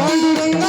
பாண்டிடன்